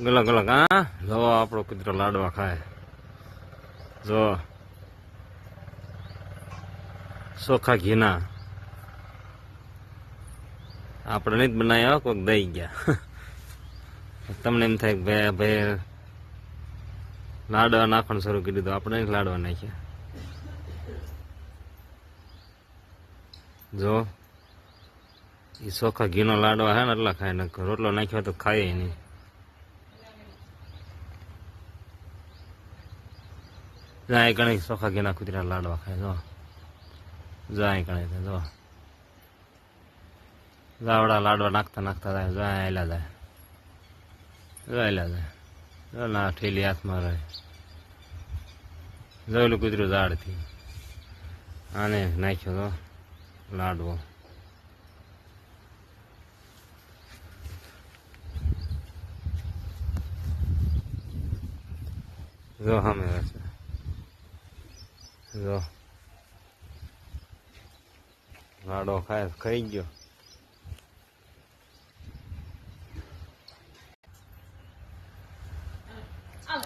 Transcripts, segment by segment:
ગલક ગલક, હા? જો આપણો કૂતરો લાડવા ખાય. જો. ચોખા ઘીના. આપણે નહીં જ બનાવ્યા કોઈક દઈ ગયા. તમને એમ થાય ભાઈ ભાઈ, લાડવા નાખવાનું શરૂ કરી દીધું. આપણે લાડવા નાખ્યા. જો. એ ચોખા ઘીનો લાડવા હે ને, એટલા ખાય. ને રોટલો નાખ્યો તો ખાય નહીં. જાય કણે સોખા ઘેના કુતરા લાડવા ખાય જો જાય ગણે જો જાવડા લાડવા નાખતા નાખતા જાય જાય એલા જાય જાય જાય જો ના ઠેલી હાથમાં રહે જોયેલું કૂતરું ઝાડથી આને નાખ્યો તો લાડવો જો સામે રહેશે જો. લાડો ખાય, ખાઈ ગયો.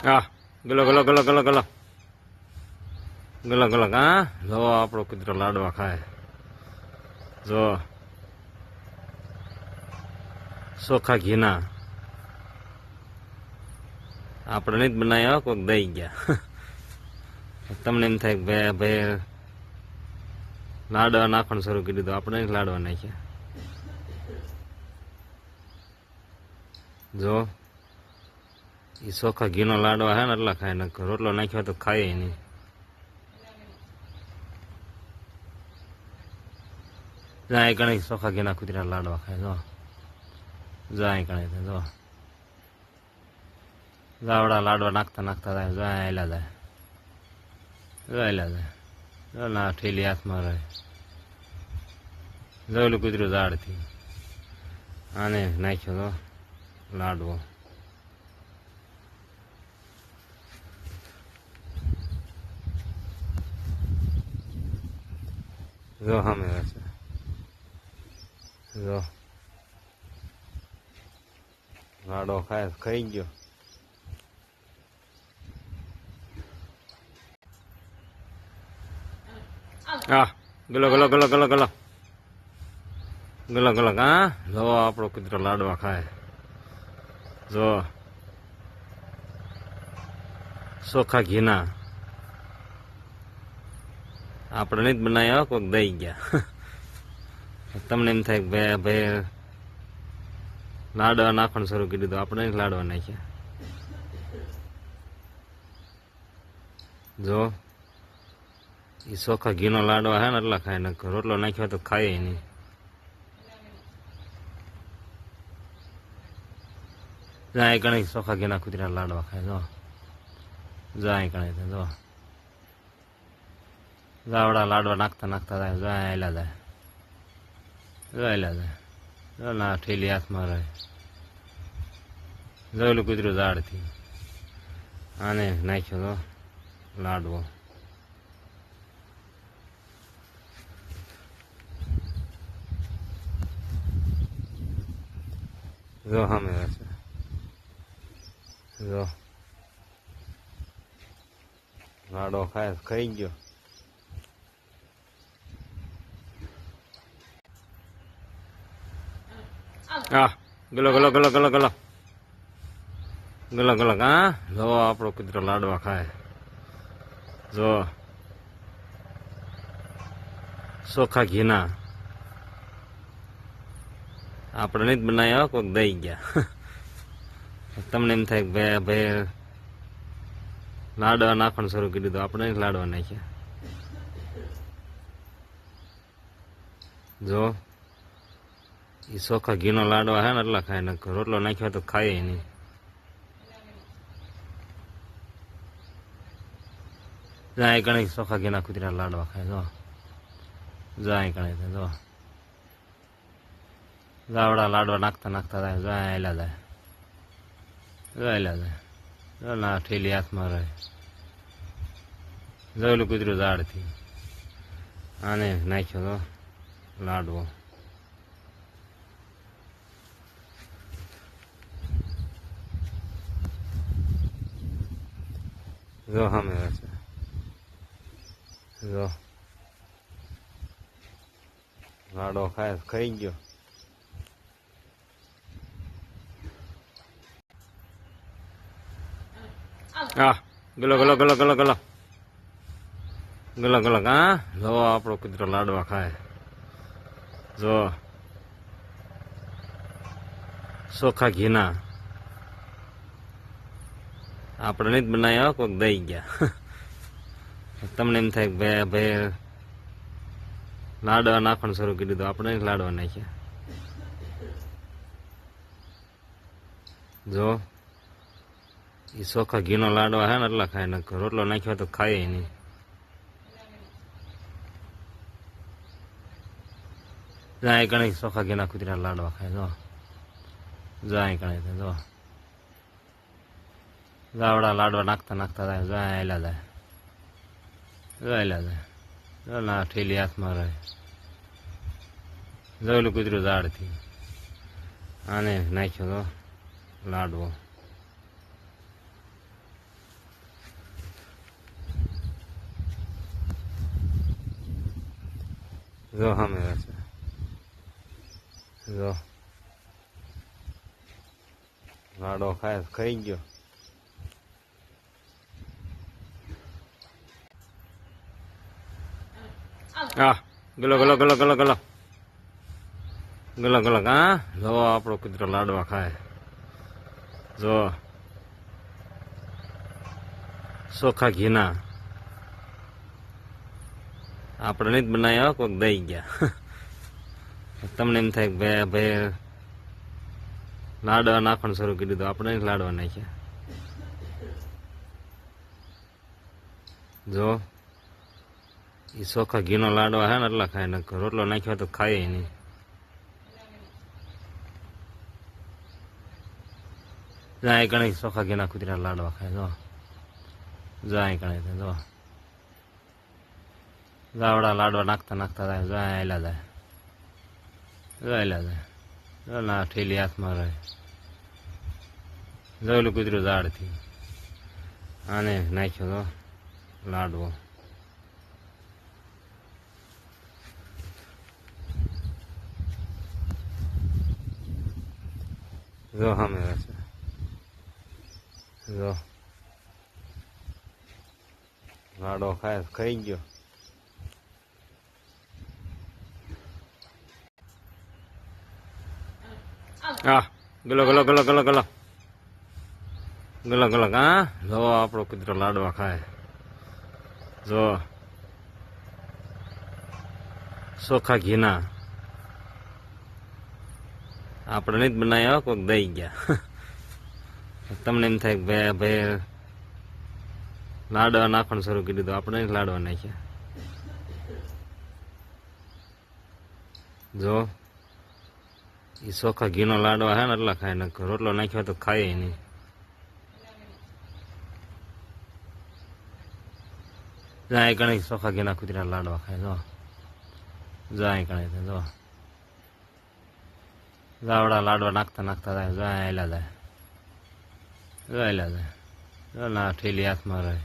હા, ગલો ગલો ગલો ગલો ગલો. ગલો ગલો, હા? જો, આપણો કૂતરો લાડવા ખાય. જો. સોખા ઘીના. આપણે જ બનાવ્યા કોઈક દઈ ગયા. તમને એમ થાય કે ભાઈ લાડવા નાખવાનું શરૂ કરી દીધું. આપણે લાડવા નાખ્યા. જો એ ચોખા ઘીનો લાડવા હે ને, એટલા ખાય ને રોટલો નાખ્યો તો ખાય નહીં. જાય ગણે ચોખા ઘીના કૂતરા લાડવા ખાય, જો. જાય ગણે જો. જાવડા લાડવા નાખતા નાખતા જાય જાય એલા જાય જાય જાય ના ઠેલી હાથમાં રહે જોયેલું કૂતરું ઝાડથી આને નાખ્યો તો લાડવો જો સામે રહેશે જો લાડો ખાય ખાઈ ગયો હા, ગલો ગલો ગલો ગલો ગલો. ગલો ગલો હા જો આપણો કુતરો લાડવા ખાય. જો. ચોખા ઘીના. આપણે નહીં જ બનાવ્યા કોઈક દઈ ગયા. તમને એમ થાય કે ભાઈ ભાઈ લાડવા નાખવાનું શરૂ કરી દીધું. આપણે લાડવા નાખ્યા. જો. એ સોખા ઘીનો લાડવા હે ને એટલા ખાય ને રોટલો નાખ્યો તો ખાય નહીં. જાય ગણે સોખા ઘીના કૂતરા લાડવા ખાય, જો. જાય ગણે જો. જાવડા લાડવા નાખતા નાખતા જાય જાય એલા જાય. જો એલા જાય. જો ના ઠેલી હાથમાં રહે. જોયેલું કૂતરું ઝાડથી. આને નાખ્યો તો લાડવો. જો સામે રહેશે જો લાડો ખાય ખાઈ ગયો હા ગલો ગલો ગલો ગલો ગલો ગલો ગલો હા જો આપણો કૂતરો લાડવા ખાય જો ચોખા ઘીના આપણે જ બનાવ્યા કોઈક દઈ ગયા. તમને એમ થાય કે ભાઈ ભાઈ લાડવા નાખવાનું શરૂ કરી દીધું. આપણે નહીં લાડવા નાખ્યા. જો એ સોખા ઘીનો લાડવા હે ને, એટલા ખાય ને રોટલો નાખ્યો તો ખાય નહીં. જાય કણે સોખા ઘીના કુતરા લાડવા ખાય. જો. જાય કણે જો. જાવડા લાડવા નાખતા નાખતા થાય જાય એલા જાય જાય એલા જાય ના ઠેલી હાથમાં રહે. જોયેલું કૂતરું ઝાડથી. આને નાખ્યો તો લાડવો. જો સામે રહેશે જો. લાડો ખાય, ખાઈ ગયો. હા ગલો ગલો ગલો ગલો ગલો ગલો ગલો હા જો આપણો કૂતરો લાડવા ખાય. જો. ચોખા ઘીના. આપણે નહીં જ બનાવ્યા કોઈક દઈ ગયા. તમને એમ થાય ભાઈ ભાઈ લાડવા નાખવાનું શરૂ કરી દીધું. આપણે લાડવા નાખ્યા. જો. એ સોખા ઘીનો લાડવા હે ને એટલા ખાય ને રોટલો નાખ્યો તો ખાય નહીં. જાય કણે ચોખા ઘીના કુતરા લાડવા ખાય, જો. જાય કણે જો. ગાવડા લાડવા નાખતા નાખતા જાય જાય. એલા જાય જાય જાય. જો ના ઠેલી હાથમાં રહે. જોયેલું કૂતરું ઝાડથી. આને નાખ્યો તો લાડવો. જો, સામે છે. જો. લાડો ખાય, ખાઈ ગયો. હા, ગલો ગલો ગલો ગલો ગલો. ગલો ગલો હા? જો, આપણો કૂતરો લાડવા ખાય. જો. ચોખા ઘીના. આપણે નહીં બનાવ્યા કોઈક દઈ ગયા. તમને એમ થાય ભાઈ ભાઈ લાડવા નાખવાનું શરૂ કરી દીધું. આપણે લાડવા નાખ્યા. જો એ સોખા ઘીનો લાડવા હે ને એટલા ખાય ને રોટલો નાખ્યો તો ખાય નહીં. જાય ગણાય સોખા ઘીના કૂતરા લાડવા ખાય, જો. જાય ગણાય જો. ગાવડા લાડવા નાખતા નાખતા જાય જાય એલા જાય જાય જાય જો ના ઠેલી હાથમાં રહે. જોયેલું કૂતરું ઝાડથી. આને નાખ્યો તો લાડવો. જો સામે રહેશે જો. લાડો ખાય, ખાઈ ગયો. હા, ગલો ગલો ગલો ગલો ગલો. ગલો ગલો હા જો આપણો કૂતરો લાડવા ખાય. જો. ચોખા ઘીના. આપણે નહીં જ બનાવ્યા કોઈક દઈ ગયા. તમને એમ થાય કે ભાઈ લાડવા નાખવાનું શરૂ કરી દીધું. આપણે લાડવા નાખ્યા. જો. એ ચોખા ઘીનો લાડવા હે ને એટલા ખાય ને રોટલો નાખ્યો તો ખાય નહીં. જાય કણે ચોખા ઘીના કૂતરા લાડવા ખાય, જો. જાય કણે જો. જાવડા લાડવા નાખતા નાખતા જાય જાય એલા જાય. એલા જાય. જો ના ઠેલી હાથમાં રહે.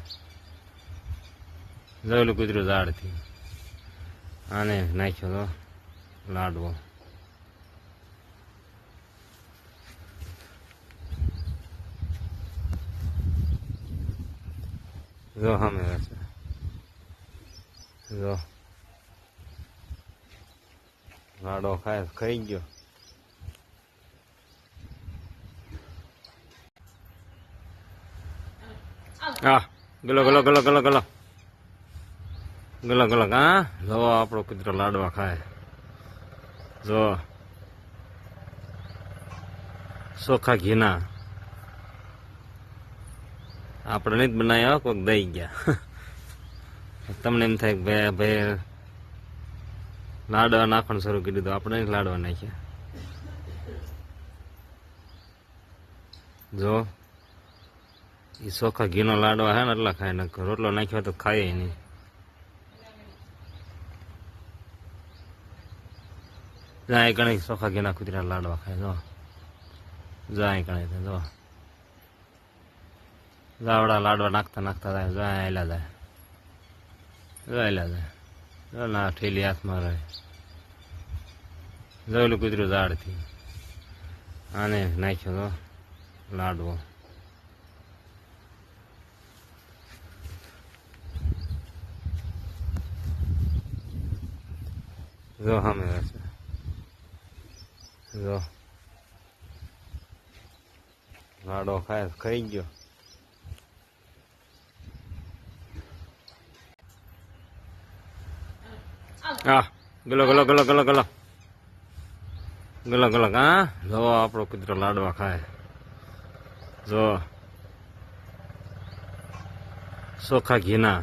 જોયેલું કૂતરું ઝાડથી. આને નાખ્યો તો લાડવો. જો સામે છે જો લાડો ખાય ખાઈ ગયો હા ગલો ગલો ગલો ગલો ગલો ગલો ગલો હા જો આપણો કુતરો લાડવા ખાય જો ચોખા ઘીના આપણે નહીં જ બનાવ્યા કોઈક દઈ ગયા. તમને એમ થાય કે ભાઈ ભાઈ લાડવા નાખવાનું શરૂ કરી દીધું. આપણે લાડવા નાખ્યા. જો એ સોખા ઘીનો લાડવા હે ને એટલા ખાય ને રોટલો નાખ્યો તો ખાય નહીં. જાય ગણાય સોખા ઘીના કુતરા લાડવા ખાય, જો. જાય ગણી જો. જાવડા લાડવા નાખતા નાખતા થાય જો આયલા જાય. જો આયલા જાય. જો ના ઠેલી હાથમાં રહે. જોયેલું કૂતરું ઝાડથી. આને નાખ્યો તો લાડવો. જો સામે રહેશે જો. લાડો ખાય, ખાઈ ગયો. હા, ગલો ગલો ગલો ગલો ગલો. ગલો ગલો હા જો આપણો કૂતરો લાડવા ખાય. જો. ચોખા ઘીના.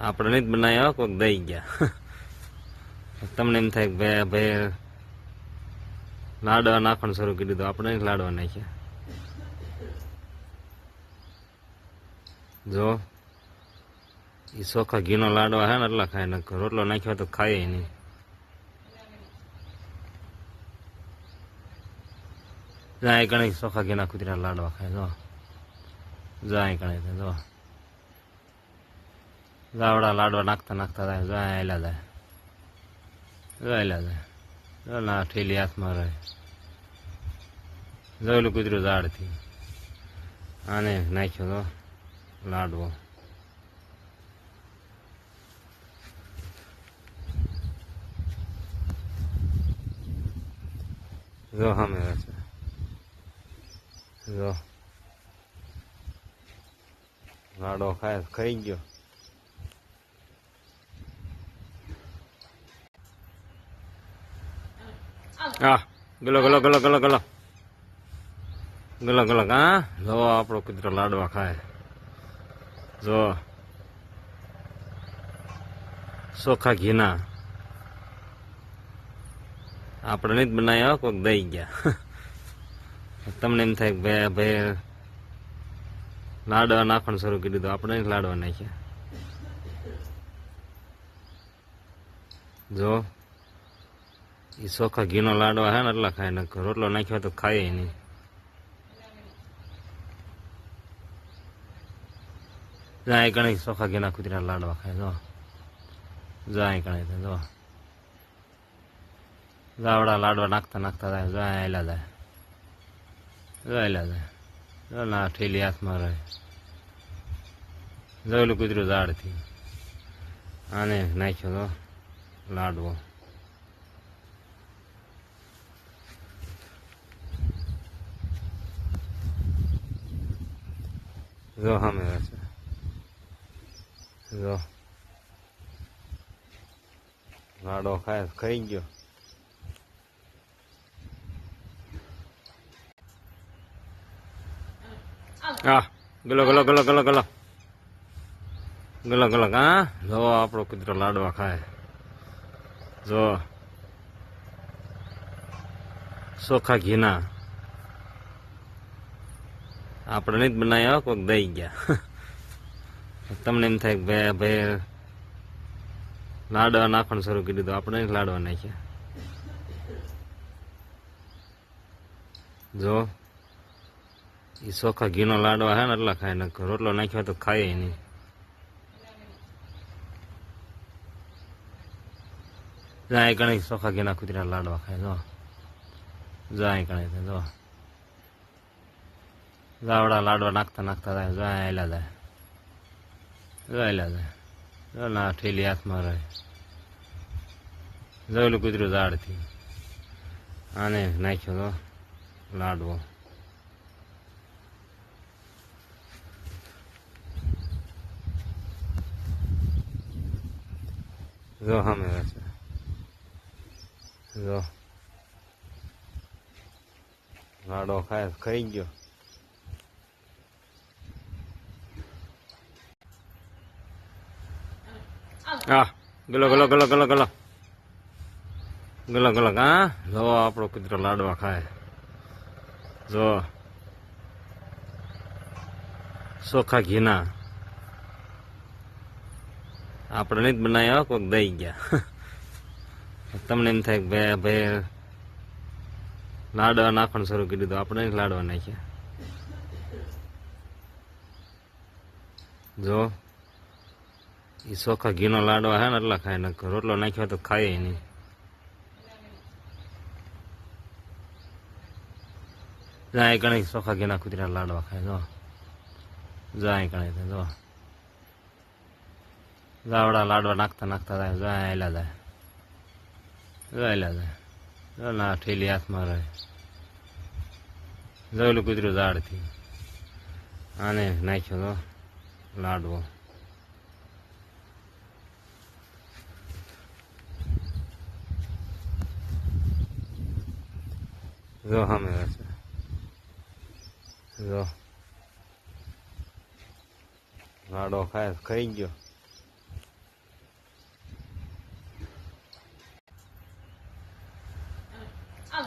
આપણે નહીં બનાવ્યા કોઈક દઈ ગયા. તમને એમ થાય કે ભાઈ ભાઈ લાડવા નાખવાનું શરૂ કરી દીધું. આપણે લાડવા નાખ્યા. જો. એ ચોખા ઘીનો લાડવા હે ને એટલા ખાય ને રોટલો નાખ્યો તો ખાય નહીં. જાય કણે ચોખા ઘીના કુતરા લાડવા ખાય, જો. જાય કણે જો. જાવડા લાડવા નાખતા નાખતા જાય જો આયલા જાય જો આયલા જાય જો ના ઠેલી હાથમાં રહે. જોયેલું કુતરું ઝાડથી. આને નાખ્યો તો લાડવો. જો સામે રહેશે જો. લાડો ખાય, ખાઈ ગયો. હા, ગલો ગલો ગલો ગલો ગલો. ગલો ગલો હા જો, આપણો કુતરો લાડવા ખાય. જો. ચોખા ઘીના. આપણે જ બનાવ્યા કોઈક દઈ ગયા. તમને એમ થાય કે ભાઈ લાડવા નાખવાનું શરૂ કરી દીધું. આપણે નહીં લાડવા નાખ્યા. જો એ ચોખા ઘીનો લાડવા હે ને, એટલા ખાય ને રોટલો નાખ્યો તો ખાય નહીં. જાય ગણે ચોખા ઘીના કુતરા લાડવા ખાય. જો. જાય ગણે જો. જાવડા લાડવા નાખતા નાખતા થાય, જો આયલા જાય જો આયલા જાય જો ના ઠેલી હાથમાં રહે. જોયેલું કૂતરું ઝાડથી. આને નાખ્યો તો લાડવો. જો સામે રહેશે જો. લાડો ખાય, ખાઈ ગયો. હા, ગલો ગલો ગલો ગલો ગલો. ગલો ગલો હા જો આપણો કૂતરો લાડવા ખાય. જો. ચોખા ઘીના. આપણે નહીં જ બનાવ્યા કોઈક દઈ ગયા. તમને એમ થાય કે ભાઈ ભાઈ લાડવા નાખવાનું શરૂ કરી દીધું. આપણે લાડવા નાખ્યા. જો. એ સોખા ઘીનો લાડવા હે ને એટલા ખાય ને રોટલો નાખ્યો તો ખાય નહીં. જાય ગણે સોખા ઘીના કુતરા લાડવા ખાય, જો. જાય ગણે જો. જાવડા લાડવા નાખતા નાખતા જાય જો આયલા જાય. જો આયલા જાય. જો ના ઠેલી હાથમાં રહે. જોયેલું કૂતરું ઝાડથી. આને નાખ્યો તો લાડવો. જો, સામે છે. જો. લાડો ખાય, ખાઈ ગયો. હા, ગલો ગલો ગલો ગલો ગલો. ગલો ગલો હા જો, આપણો કુતરો લાડવા ખાય. જો. ચોખા ઘીના. આપણે જ બનાવ્યા કોઈક દઈ ગયા. તમને એમ થાય કે ભાઈ ભાઈ લાડવા નાખવાનું શરૂ કરી દીધું. આપણે જ લાડવા નાખ્યા. જો એ ચોખા ઘીનો લાડવા હે ને એટલા ખાય ને રોટલો નાખ્યો તો ખાય નહીં. જાય ઘણી ચોખા ઘીના કુતરા લાડવા ખાય. જો. જાય ઘણી જો. જાવડા લાડવા નાખતા નાખતા થાય જાય એલા જાય જાયલા જાય ના ઠેલી હાથમાં રહે. જોયેલું કૂતરું ઝાડથી. આને નાખ્યો તો લાડવો. જો સામે રહેશે જો. લાડો ખાય, ખાઈ ગયો.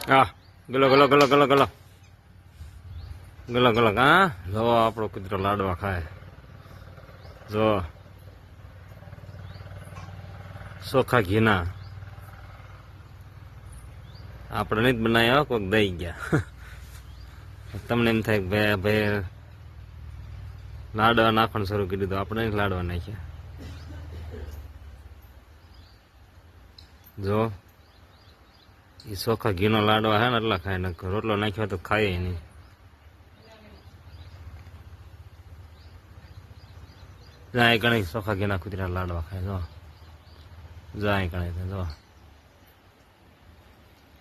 હા, ગલો ગલો ગલો ગલો ગલો. ગલો ગલો હા જો આપણો કુતરો લાડવા ખાય. જો. ચોખા ઘીના. આપણે નહીં જ બનાવ્યા કોઈક દઈ ગયા. તમને એમ થાય કે ભાઈ ભાઈ લાડવા નાખવાનું શરૂ કરી દીધું. આપણે લાડવા નાખ્યા. જો. એ સોખા ઘીનો લાડવા હે ને એટલા ખાય ને રોટલો નાખ્યો તો ખાય નહીં. જાય ગણે સોખા ઘીના કુતરા લાડવા ખાય, જો. જાય ગણે જો.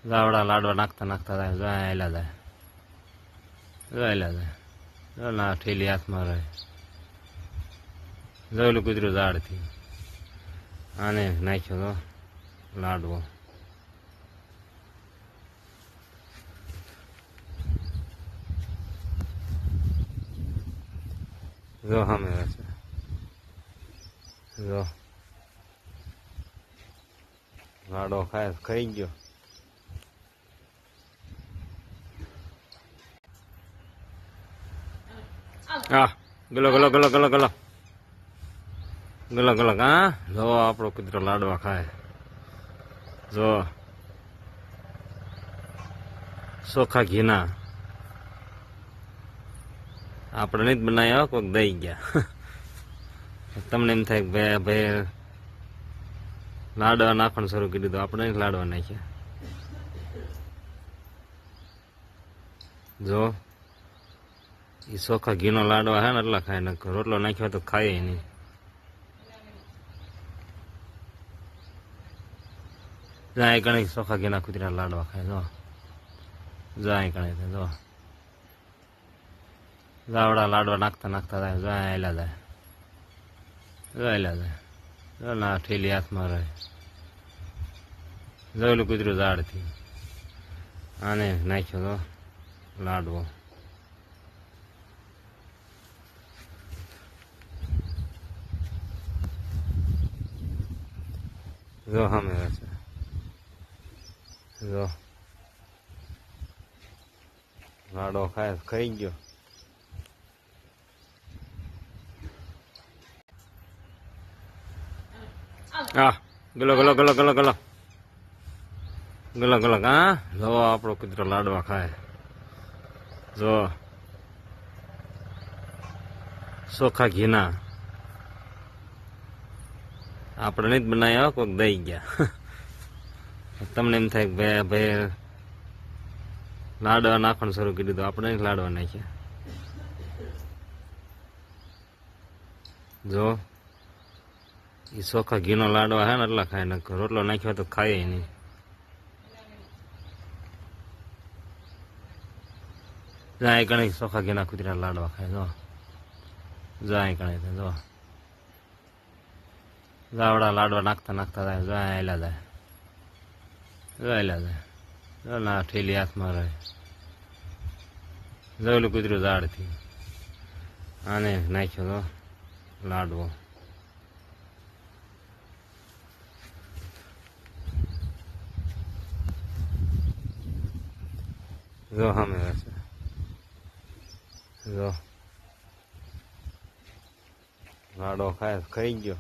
જાવડા લાડવા નાખતા નાખતા જાય જાય. એલા જાય જાયલા જાય. જો ના ઠેલી હાથમાં રહે. જોયેલું કુતરું ઝાડથી. આને નાખ્યો તો લાડવો. જો સામે છે. જો. લાડો ખાય, ખાઈ ગયો. હા, ગલો ગલો ગલો ગલો ગલો. ગલક ગલક હા જો, આપણો કૂતરો લાડવા ખાય. જો. ચોખા ઘીના. આપણે જ બનાવ્યા કોઈક દઈ ગયા. તમને એમ થાય કે ભાઈ ભાઈ લાડવા નાખવાનું શરૂ કરી દીધું. આપણે નહીં લાડવા નાખ્યા. જો એ ચોખા ઘીનો લાડવા હે ને, એટલા ખાય ને રોટલો નાખ્યો તો ખાય નહીં. જાય કણે ચોખા ઘીના કુતરા લાડવા ખાય. જો. જાય કણે જો. જાવડા લાડવા નાખતા નાખતા જાય જાય એલા જાય જાયલા જાય ના ઠેલી હાથમાં રહે. જોયેલું કૂતરું ઝાડથી. આને નાખ્યો તો લાડવો. જો સામે હશે જો. લાડો ખાય, ખાઈ ગયો. હા ગલો ગલો ગલો ગલો ગલો ગલો ગલો હા જો આપણો કૂતરો લાડવા ખાય. જો. સોખા ઘીના. આપણે નહીં જ બનાવ્યા કોઈક દઈ ગયા. તમને એમ થાય ભાઈ ભાઈ લાડવા નાખવાનું શરૂ કરી દીધું. આપણે લાડવા નાખ્યા. જો. એ ચોખા ઘીનો લાડવા હે ને એટલા ખાય ને રોટલો નાખ્યો તો ખાય નહીં. જાય કણે ચોખા ઘીના કુતરા લાડવા ખાય, જો. જાય કણે જો. જાવડા લાડવા નાખતા નાખતા જાય જાય. એલા જાય જાય. જો ના ઠેલી હાથમાં રહે. જોયેલું કૂતરું ઝાડથી. આને નાખ્યો તો લાડવો. જો, સામે છે. જો. લાડો ખાય, ખાઈ ગયો.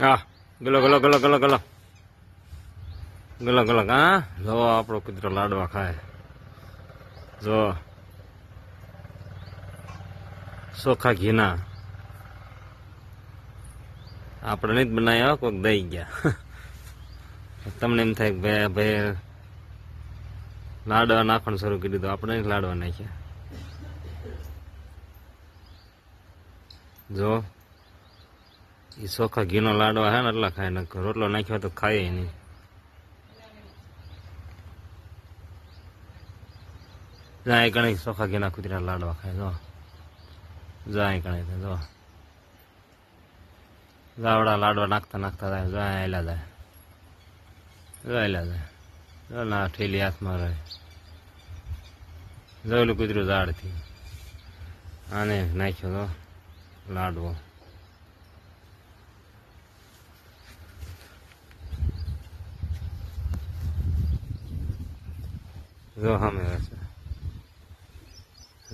હા ગલો ગલો ગલો ગલો. ગલો ગલો ગલો. હા, જો, આપણો કુતરો લાડવા ખાય. જો. ચોખા ઘીના. આપણે નહીં બનાવ્યા કોઈક દઈ ગયા. તમને એમ થાય કે ભાઈ ભાઈ લાડવા નાખવાનું શરૂ કરી દીધું. આપણે નહીં લાડવા નાખ્યા. જો એ ચોખા ઘીનો લાડવા હે ને, એટલા ખાય ને રોટલો નાખ્યો તો ખાય નહીં. જાય ગણાય ચોખા ઘીના કુતરા લાડવા ખાય, જો. જાય ગણાય જો. ગાવડા લાડવા નાખતા નાખતા જાય જાય એલા જાય જોયેલા જાય ના, ઠેલી હાથમાં રહે. જોયેલું કૂતરું ઝાડથી. આને નાખ્યો તો લાડવો. જો સામે રહેશે.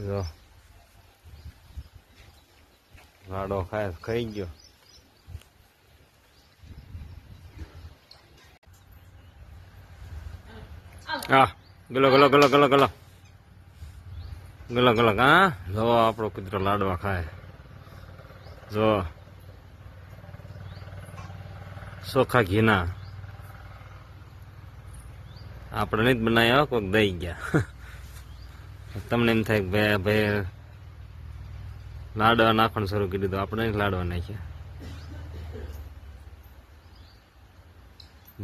જો. લાડો ખાય, ખાઈ ગયો. હા, ગલો ગલો ગલો ગલો ગલો. ગલો ગલો હા જો આપણો કુતરો લાડવા ખાય. જો. સોખા ઘીના. આપણે નહીં જ બનાવ્યા કોઈક દઈ ગયા. તમને એમ થાય કે ભાઈ લાડવા નાખવાનું શરૂ કરી દીધું. આપણે લાડવા નાખ્યા.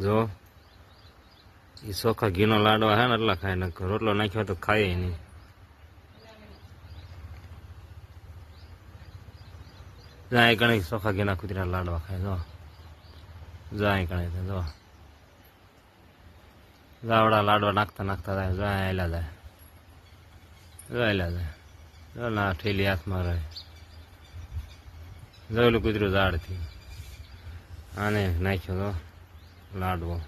જો. એ ચોખા ઘીનો લાડવા હે ને એટલા ખાય ને રોટલો નાખ્યો તો ખાય નહીં. જાય કણે ચોખા ઘીના કુતરા લાડવા ખાય, જો. જાય કણે જો. જાવડા લાડવા નાખતા નાખતા જાય જાય એલા જાય. જોયેલા જાય. જો ના ઠેલી હાથમાં રહે. જોયેલું કૂતરું ઝાડથી. આને નાખ્યો તો લાડવો.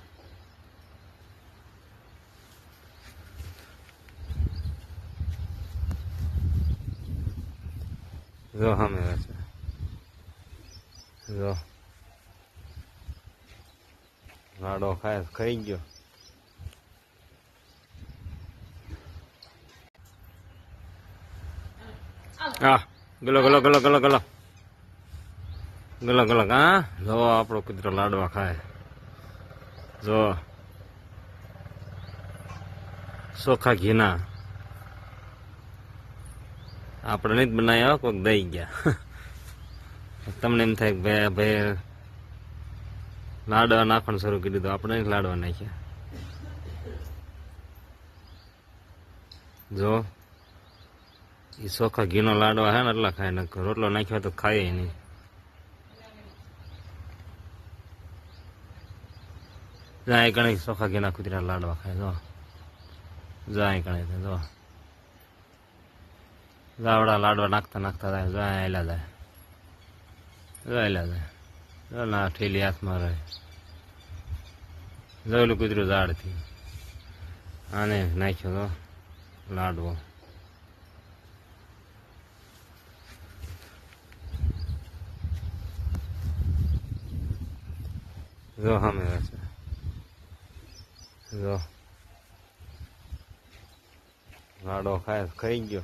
જો સામે છે. જો લાડો ખાય, ખાઈ ગયો. હા, ગલો ગલો ગલો ગલો ગલો. ગલો ગલો હા? જો, આપણો કૂતરો લાડવા ખાય. જો. ચોખા ઘીના. આપણે નહીં બનાવ્યા કોઈક દઈ ગયા. તમને એમ થાય કે ભાઈ ભાઈ લાડવા નાખવાનું શરૂ કરી દીધું. આપણે લાડવા નાખ્યા. જો એ સોખા ઘીનો લાડવા હે ને એટલા ખાય ને રોટલો નાખ્યો તો ખાય નહીં. જાય ગણે સોખા ઘીના કુતરા લાડવા ખાય, જો. જાય ગણે જો. ગાવડા લાડવા નાખતા નાખતા જાય જાય એલા જાય જોયેલા જાય જો ના ઠેલી હાથમાં રહે. જોયેલું કૂતરું ઝાડથી. આને નાખ્યો તો લાડવો. જો સામે રહેશે જો. લાડો ખાય, ખાઈ ગયો.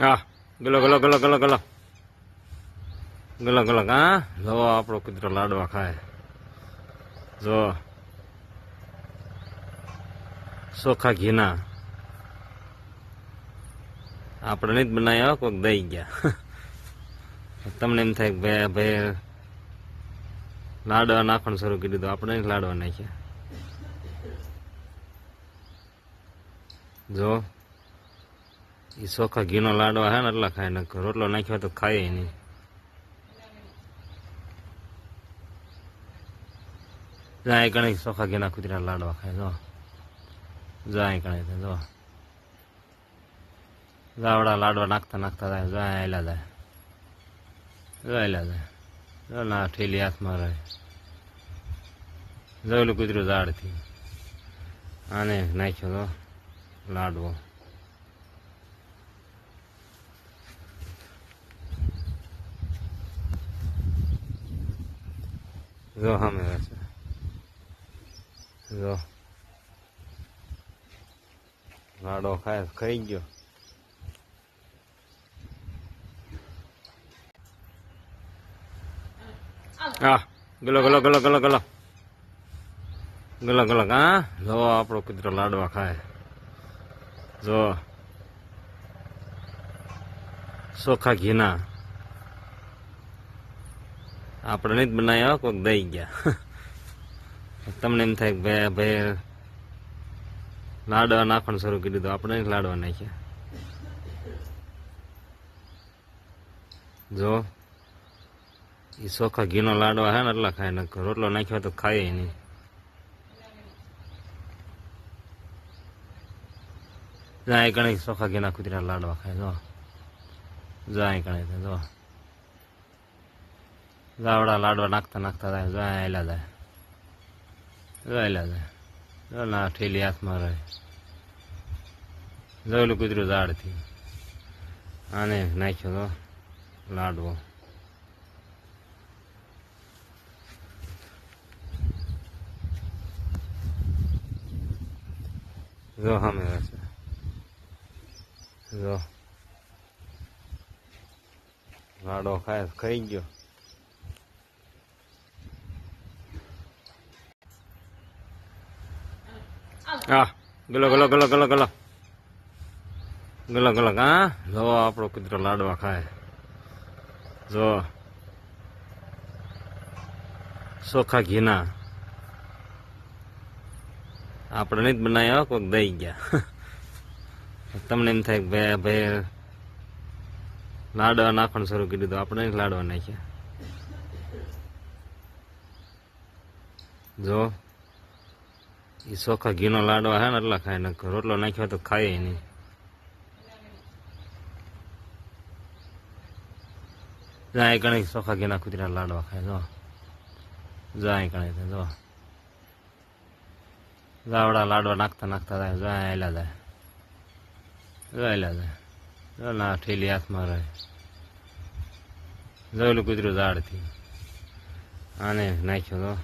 હા, ગલો ગલો ગલો ગલો ગલો. ગલો ગલક હા જો આપણો કુતરો લાડવા ખાય. જો. ચોખા ઘીના. આપણે નહીં જ બનાવ્યા કોઈક દઈ ગયા. તમને એમ થાય કે ભાઈ લાડવા નાખવાનું શરૂ કરી દીધું. આપણે લાડવા નાખ્યા. જો. એ ચોખા ઘીનો લાડવા હે ને એટલા ખાય ને રોટલો નાખ્યો તો ખાય નહીં. જાય કણે ચોખા ઘીના કૂતરા લાડવા ખાય, જો. જાય કણે જો. જાવડા લાડવા નાખતા નાખતા જાય જાય. એલા જાય જાય. જો ના ઠેલી હાથમાં રહે. જોયેલું કૂતરું ઝાડથી. આને નાખ્યો તો લાડવો. જો, સામે છે. જો. લાડો ખાય, ખાઈ ગયો. હા ગલો ગલો ગલો ગલો. ગલો ગલો ગલો, હા? જો, આપણો કૂતરો લાડવા ખાય. જો. ચોખા ઘીના. આપણે નહીં બનાવ્યા કોઈક દઈ ગયા. તમને એમ થાય ભાઈ ભાઈ લાડવા નાખવાનું શરૂ કરી દીધું. આપણે લાડવા નાખ્યા. જો એ સોખા ઘીનો લાડવા હે ને, એટલા ખાય ને રોટલો નાખ્યો તો ખાય નહીં. જાય કણે સોખા ઘીના કુતરા લાડવા ખાય. જો. જાય કણે, જો. ગાવડા લાડવા નાખતા નાખતા થાય જાય એલા જાય જાય જાય ના, ઠેલી હાથમાં રહે. જોયેલું કૂતરું ઝાડથી. આને નાખ્યો તો લાડવો. જો સામે રહેશે જો. લાડો ખાય, ખાઈ ગયો. હા, ગલો ગલો ગલો ગલો ગલો. ગલો ગલો હા જો આપણો કૂતરો લાડવા ખાય. જો. ચોખા ઘીના. આપણે નહીં જ બનાવ્યા કોઈક દઈ ગયા. તમને એમ થાય કે ભાઈ ભાઈ લાડવા નાખવાનું શરૂ કરી દીધું. આપણે લાડવા નાખ્યા. જો. એ ચોખા ઘીનો લાડવા હે ને એટલા ખાય ને રોટલો નાખ્યો તો ખાય નહીં. જાય કણે ચોખા ઘીના કૂતરા લાડવા ખાય, જો. જાય કણે જો. જાવડા લાડવા નાખતા નાખતા જાય જાય આયલા જાય. જાય આયલા જાય. ના ઠેલી હાથમાં રહે. જોયેલું કૂતરું ઝાડથી. આને નાખ્યો તો